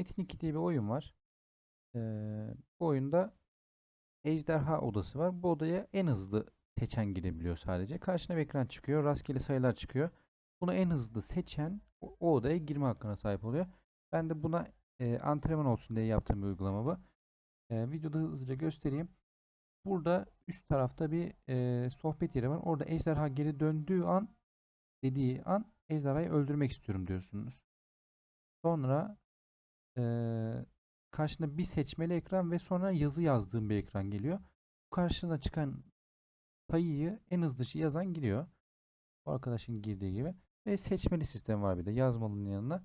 Metin 2 diye bir oyun var. Ee, bu oyunda ejderha odası var. Bu odaya en hızlı seçen girebiliyor sadece. Karşına bir ekran çıkıyor. Rastgele sayılar çıkıyor. Bunu en hızlı seçen o, o odaya girme hakkına sahip oluyor. Ben de buna e, antrenman olsun diye yaptığım bir uygulama bu. E, videoda hızlıca göstereyim. Burada üst tarafta bir e, sohbet yeri var. Orada ejderha geri döndüğü an dediği an ejderhayı öldürmek istiyorum diyorsunuz. Sonra e, karşına bir seçmeli ekran ve sonra yazı yazdığım bir ekran geliyor. Karşına çıkan sayıyı en hızlı yazan giriyor. Bu arkadaşın girdiği gibi. Ve seçmeli sistem var bir de yazmalının yanına.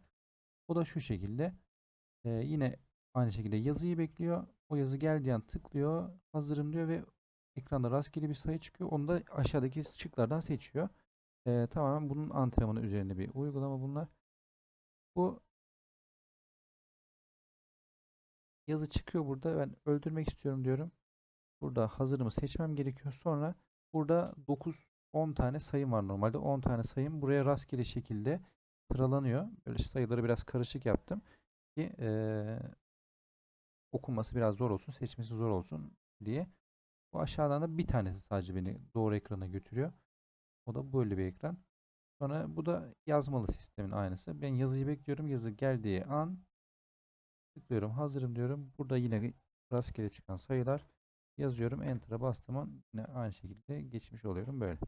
O da şu şekilde. Ee, yine aynı şekilde yazıyı bekliyor. O yazı geldiği an tıklıyor. Hazırım diyor ve ekranda rastgele bir sayı çıkıyor. Onu da aşağıdaki şıklardan seçiyor. Ee, tamamen bunun antrenmanı üzerinde bir uygulama bunlar. Bu yazı çıkıyor burada. Ben öldürmek istiyorum diyorum. Burada hazırımı seçmem gerekiyor. Sonra burada 9 10 tane sayım var normalde. 10 tane sayım buraya rastgele şekilde sıralanıyor. Böyle sayıları biraz karışık yaptım ki eee, okunması biraz zor olsun, seçmesi zor olsun diye. Bu aşağıdan da bir tanesi sadece beni doğru ekrana götürüyor. O da böyle bir ekran. Sonra bu da yazmalı sistemin aynısı. Ben yazıyı bekliyorum. Yazı geldiği an tıklıyorum. Hazırım diyorum. Burada yine rastgele çıkan sayılar yazıyorum. Enter'a bastığım yine aynı şekilde geçmiş oluyorum böyle.